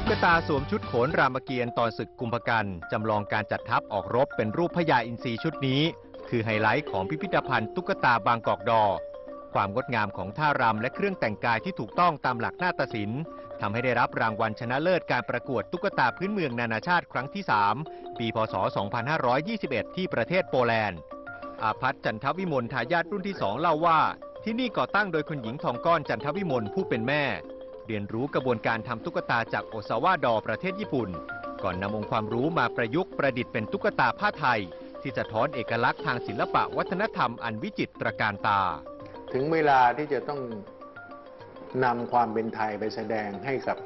ุ๊กตาสวมชุดโขนรามเกียรติ์ตอนศึกกุมภกันจำลองการจัดทัพออกรบเป็นรูปพญาอินทรีชุดนี้ คือไฮไลท์ของพิพิธภัณฑ์ตุ๊กตาบางกอกดอ ความงดงามของท่ารำและเครื่องแต่งกายที่ถูกต้องตามหลักนาฏศิลป์ทำให้ได้รับรางวัลชนะเลิศการประกวดตุ๊กตาพื้นเมืองนานาชาติครั้งที่ 3 ปี พศ 2521 ที่ประเทศโปแลนด์ อาพัฒน์จันทวิมลทายาทรุ่นที่ 2 เล่าว่า ที่นี่ก่อตั้งโดยคุณหญิงทองก้อนจันทวิมลผู้เป็นแม่ เรียนรู้กระบวนการทำตุ๊กตาจากโอซาวาดอประเทศญี่ปุ่น ก่อนนำองค์ความรู้มาประยุกต์ประดิษฐ์เป็นตุ๊กตาผ้าไทย ที่สะท้อนเอกลักษณ์ทางศิลปะวัฒนธรรมอันวิจิตรการตา ถึงเวลาที่จะต้องนำความเป็นไทยไปแสดงให้กับ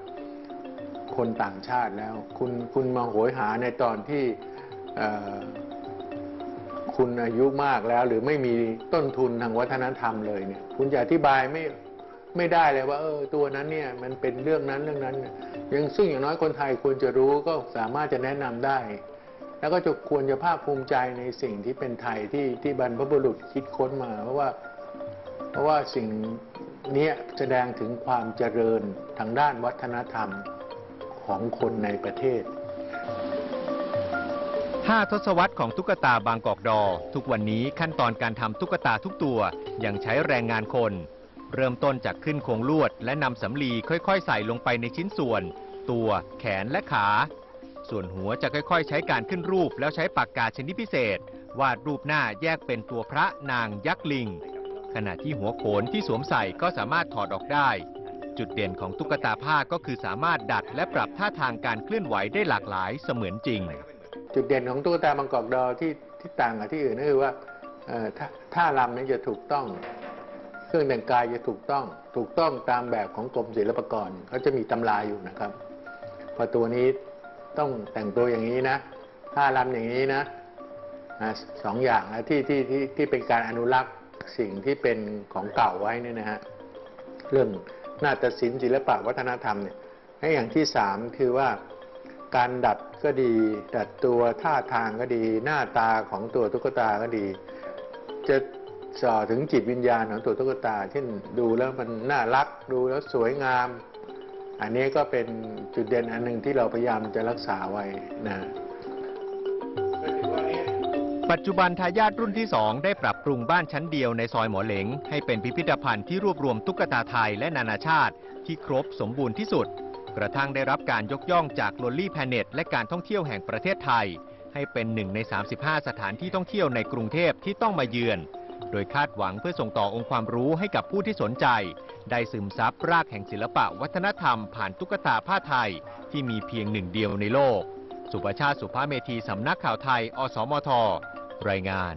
คนต่างชาติแล้ว คุณคุณมาโหยหาในตอนที่คุณอายุมากแล้ว หรือไม่มีต้นทุนทางวัฒนธรรมเลยเนี่ย คุณจะอธิบายไม่ ไม่ได้เลยว่าเออตัวนั้นเนี่ยมันเป็นเรื่องนั้นเรื่องนั้นยังซึ่งอย่างน้อยคนไทยควรจะรู้ก็สามารถจะแนะนำได้ แล้วก็จะควรจะภาคภูมิใจในสิ่งที่เป็นไทยที่ที่บรรพบุรุษคิดค้นมา เพราะว่า เพราะว่าสิ่งนี้แสดงถึงความเจริญทางด้านวัฒนธรรมของคนในประเทศ5ทศวรรษของตุ๊กตาบางกอกดอ ทุกวันนี้ขั้นตอนการทำตุ๊กตาทุกตัวยังใช้แรงงานคน เริ่มต้นจากขึ้นโครงลวด และนำสำลีค่อยๆ ใส่ลงไปในชิ้นส่วน ตัว แขนและขา ส่วนหัวจะค่อยๆ ใช้การขึ้นรูปแล้วใช้ปากกาชนิดพิเศษ วาดรูปหน้าแยกเป็นตัวพระนางยักษ์ลิง ขณะที่หัวโขนที่สวมใส่ก็สามารถถอดออกได้ จุดเด่นของตุ๊กตาผ้าก็คือสามารถดัดและปรับท่าทางการเคลื่อนไหวได้หลากหลายเสมือนจริง จุดเด่นของตุ๊กตาบางกอกดอที่ที่ต่างกับที่อื่นก็คือว่าเอ่อท่าท่ารำนี่จะถูกต้อง เครื่องแต่งกายจะถูกต้องถูกต้องตามแบบของกรมศิลปากรเขาจะมีตำราอยู่นะครับพอตัวนี้ต้องแต่งตัวอย่างนี้นะท่ารำอย่างนี้นะสองอย่างนะที่ที่ที่ที่เป็นการอนุรักษ์สิ่งที่เป็นของเก่าไว้นี่นะฮะเรื่องนาฏศิลป์ศิลปะวัฒนธรรมเนี่ยและอย่างที่สามคือว่าการดัดก็ดี ดัดตัวท่าทางก็ดี หน้าตาของตัวตุ๊กตาก็ดี จะ ส่อถึงจิตวิญญาณของตัวตุ๊กตา เช่นดูแล้วมันน่ารักดูแล้วสวยงาม อันนี้ก็เป็นจุดเด่นอันหนึ่งที่เราพยายามจะรักษาไว้นะปัจจุบันทายาทรุ่นที่ 2 ได้ปรับปรุงบ้านชั้นเดียวในซอยหมอเหลง ให้เป็นพิพิธภัณฑ์ที่รวบรวมตุ๊กตาไทยและนานาชาติ ที่ครบสมบูรณ์ที่สุด กระทั่งได้รับการยกย่องจาก l o ลี่แพเน็ตและการท่องเที่ยวแห่งประเทศไทย ให้เป็นหนึ่งใน 35 สถานที่ท่องเที่ยวในกรุงเทพที่ต้องมาเยือน โดยคาดหวังเพื่อส่งต่อองค์ความรู้ให้กับผู้ที่สนใจ ได้ซึมซับรากแห่งศิลปะวัฒนธรรมผ่านตุ๊กตาผ้าไทย ที่มีเพียงหนึ่งเดียวในโลก สุประชาติสุภาเมธีสำนักข่าวไทย อสมท รายงาน